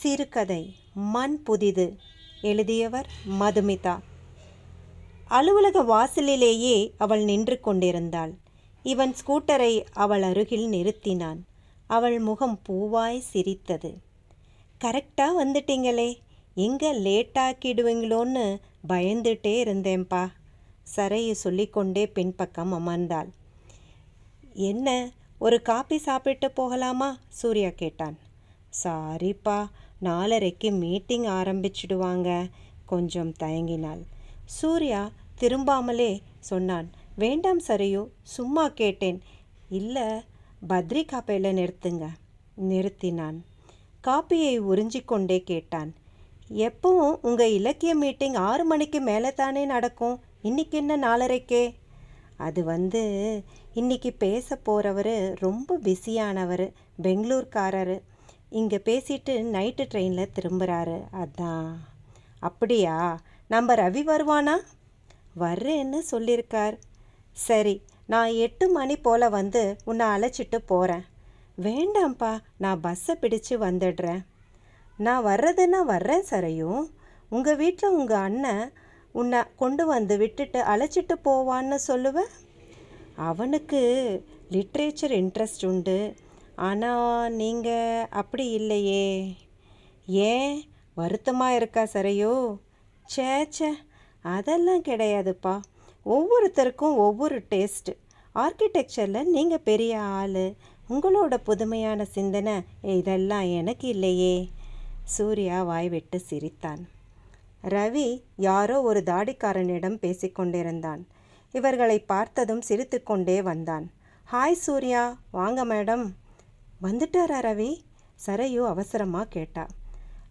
சிறுகதை மண் புதிது எழுதியவர் மதுமிதா. அலுவலக வாசலிலேயே அவள் நின்று கொண்டிருந்தாள். இவன் ஸ்கூட்டரை அவள் அருகில் நிறுத்தினான். அவள் முகம் பூவாய் சிரித்தது. கரெக்டாக வந்துட்டீங்களே. எங்கே லேட்டாக்கிடுவீங்களோன்னு பயந்துட்டே இருந்தேன்ப்பா சரையை சொல்லிக்கொண்டே பின்பக்கம் அமர்ந்தாள். என்ன ஒரு காபி சாப்பிட்டு போகலாமா? சூர்யா கேட்டான். சாரிப்பா நாலரைக்கு மீட்டிங் ஆரம்பிச்சிடுவாங்க கொஞ்சம் தயங்கினாள். சூர்யா திரும்பாமலே சொன்னான் வேண்டாம் சரையு சும்மா கேட்டேன். இல்லை பத்ரி காப்பையில் நிறுத்துங்க நிறுத்தினான். காப்பியை உறிஞ்சிக்கொண்டே கேட்டான் எப்பவும் உங்கள் இலக்கிய மீட்டிங் ஆறு மணிக்கு மேலே தானே நடக்கும்? இன்னைக்கு என்ன நாலரைக்கே? அது வந்து இன்னைக்கு பேச போகிறவர் ரொம்ப பிஸியானவர் பெங்களூர்காரரு. இங்கே பேசிட்டு நைட்டு ட்ரெயினில் திரும்புகிறாரு அதான். அப்படியா? நம்ம ரவி வருவானா? வர்றேன்னு சொல்லியிருக்கார் சரி நான் எட்டு மணி போல் வந்து உன்னை அழைச்சிட்டு போகிறேன் வேண்டாம்ப்பா நான் பஸ்ஸை பிடிச்சு வந்துடுறேன். நான் வர்றதுன்னா வர்றேன் சரையும் உங்கள் வீட்டில் உங்கள் அண்ணன் உன்னை கொண்டு வந்து விட்டுட்டு அழைச்சிட்டு போவான்னு சொல்லுவேன் அவனுக்கு லிட்ரேச்சர் இன்ட்ரெஸ்ட் உண்டு. ஆனால் நீங்கள் அப்படி இல்லையே. ஏன்? வருத்தமாக இருக்கா சரையோ? ச்சே ச்சே அதெல்லாம் கிடையாதுப்பா. ஒவ்வொருத்தருக்கும் ஒவ்வொரு டேஸ்ட்டு. ஆர்கிடெக்சரில் நீங்கள் பெரிய ஆள். உங்களோட புதுமையான சிந்தனை இதெல்லாம் எனக்கு இல்லையே. சூர்யா வாய்விட்டு சிரித்தான். ரவி யாரோ ஒரு தாடிக்காரனிடம் பேசிக்கொண்டிருந்தான் இவர்களை பார்த்ததும் சிரித்துக்கொண்டே வந்தான். ஹாய் சூர்யா வாங்க மேடம். வந்துட்டாரா ரவி? சரையு அவசரமாக கேட்டா.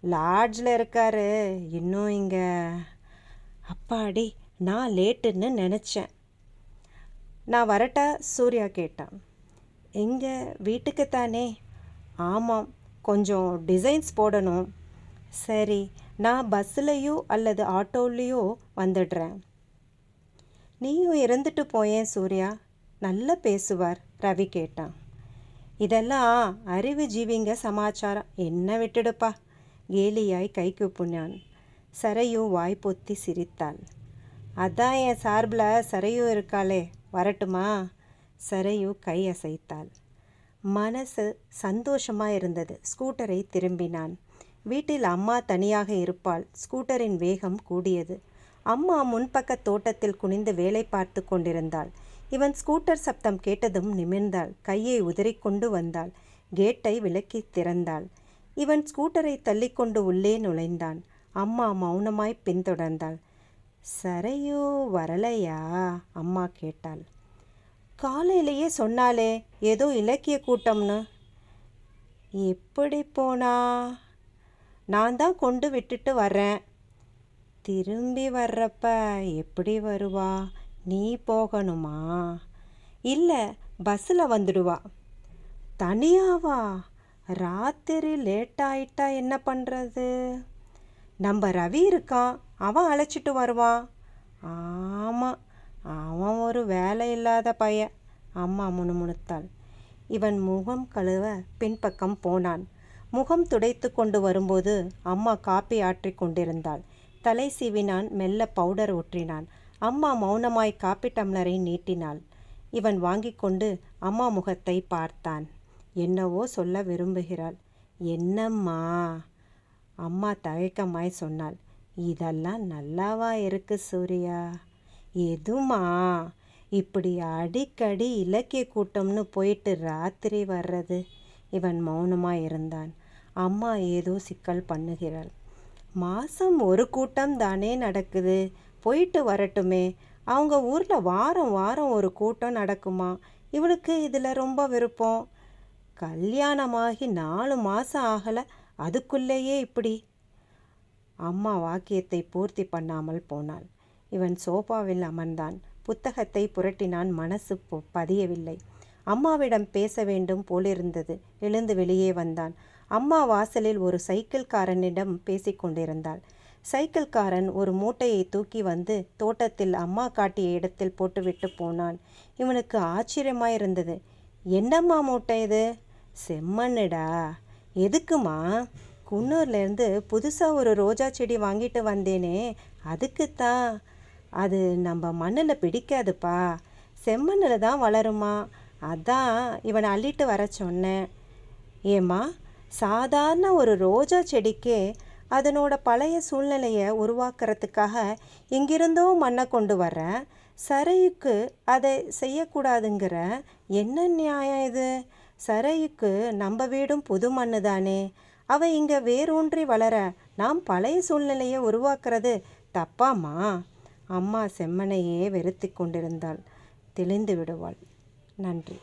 லாட்ஜில் இருக்காரு. இன்னும் இங்கே. அப்பாடி நான் லேட்டுன்னு நினச்சேன். நான் வரட்டா? சூர்யா கேட்டான் எங்கே வீட்டுக்கு தானே ஆமாம் கொஞ்சம் டிசைன்ஸ் போடணும். சரி நான் பஸ்ஸுலேயோ அல்லது ஆட்டோலேயோ வந்துடுறேன். நீயும் இருந்துட்டு போயேன் சூர்யா. நல்லா பேசுவார் ரவி கேட்டான் இதெல்லாம் அறிவு ஜீவிங்க சமாச்சாரம். என்ன விட்டுடுப்பா. கேலியாய் கை கூப்பினான். சரையு வாய் பொத்தி சிரித்தாள். அதான் என் சார்பில் சரையு இருக்காளே. வரட்டுமா? சரையு கை அசைத்தாள். மனசு சந்தோஷமாக இருந்தது. ஸ்கூட்டரை திரும்பினான். வீட்டில் அம்மா தனியாக இருப்பாள். ஸ்கூட்டரின் வேகம் கூடியது. அம்மா முன்பக்க தோட்டத்தில் குனிந்து வேலை பார்த்து கொண்டிருந்தாள். இவன் ஸ்கூட்டர் சப்தம் கேட்டதும் நிமிர்ந்தாள். கையை உதறிக்கொண்டு வந்தாள். கேட்டை விலக்கி திறந்தாள். இவன் ஸ்கூட்டரை தள்ளிக்கொண்டு உள்ளே நுழைந்தான். அம்மா மௌனமாய் பின்தொடர்ந்தாள். சரையோ வரலையா? அம்மா கேட்டாள். காலையிலேயே சொன்னாலே ஏதோ இலக்கிய கூட்டம்னு. எப்படி போனா? நான் தான் கொண்டு விட்டுட்டு வர்றேன். திரும்பி வர்றப்ப எப்படி வருவா? நீ போகணுமா? இல்லை பஸ்ஸில் வந்துடுவா. தனியாவா? ராத்திரி லேட் ஆயிட்டா என்ன பண்ணுறது நம்ம ரவி இருக்கான் அவன் அழைச்சிட்டு வருவான் ஆமாம் அவன் ஒரு வேலை இல்லாத பையன் அம்மா முணுமுணுத்தாள். இவன் முகம் கழுவ பின்பக்கம் போனான். முகம் துடைத்து கொண்டு வரும்போது அம்மா காப்பி ஆற்றி கொண்டிருந்தாள். தலை சீவினான் மெல்ல பவுடர் ஊற்றினான். அம்மா மௌனமாய் காப்பி டம்ளரை நீட்டினாள். இவன் வாங்கி கொண்டு அம்மா முகத்தை பார்த்தான். என்னவோ சொல்ல விரும்புகிறாள். என்னம்மா? அம்மா தயக்கமாய் சொன்னாள். இதெல்லாம் நல்லாவா இருக்கு சூர்யா? எதுமா? இப்படி அடிக்கடி இலக்கிய கூட்டம்னு போயிட்டு ராத்திரி வர்றது? இவன் மௌனமாக இருந்தான். அம்மா ஏதோ சிக்கல் பண்ணுகிறாள். மாதம் ஒரு கூட்டம் தானே நடக்குது. போயிட்டு வரட்டுமே. அவங்க ஊரில் வாரம் வாரம் ஒரு கூட்டம் நடக்குமா? இவளுக்கு இதில் ரொம்ப விருப்பம். கல்யாணமாகி நாலு மாதம் ஆகலை அதுக்குள்ளேயே இப்படி. அம்மா வாக்கியத்தை பூர்த்தி பண்ணாமல் போனாள். இவன் சோபாவில் அமர்ந்தான். புத்தகத்தை புரட்டினான். மனசு பதியவில்லை. அம்மாவிடம் பேச வேண்டும் போலிருந்தது. எழுந்து வெளியே வந்தான். அம்மா வாசலில் ஒரு சைக்கிள்காரனிடம் பேசிக்கொண்டிருந்தாள். சைக்கிள்காரன் ஒரு மூட்டையை தூக்கி வந்து தோட்டத்தில் அம்மா காட்டிய இடத்தில் போட்டுவிட்டு போனான். இவனுக்கு ஆச்சரியமாயிருந்தது. என்னம்மா மூட்டை இது? செம்மண்ணுடா. எதுக்குமா குன்னூர்லேருந்து புதுசாக ஒரு ரோஜா செடி வாங்கிட்டு வந்தேனே. அதுக்குத்தான். அது நம்ம மண்ணில் பிடிக்காதுப்பா. செம்மண்ணில் தான் வளருமா? அதான். இவனை அள்ளிட்டு வர சொன்னேன். ஏம்மா சாதாரண ஒரு ரோஜா செடிக்கே அதனோட பழைய சூழ்நிலையை உருவாக்குறதுக்காக எங்கிருந்தோ மண்ணை கொண்டு வர சரையுக்கு அதை செய்யக்கூடாதுங்கிற என்ன நியாயம் இது? சரையுக்கு நம்ம வீடும் புது மண்ணு தானே. அவள் இங்கே வேரூன்றி வளர நாம் பழைய சூழ்நிலையை உருவாக்குறது தப்பாம்மா? அம்மா செம்மனையே வெறுத்து கொண்டிருந்தாள். தெளிந்து விடுவாள். நன்றி.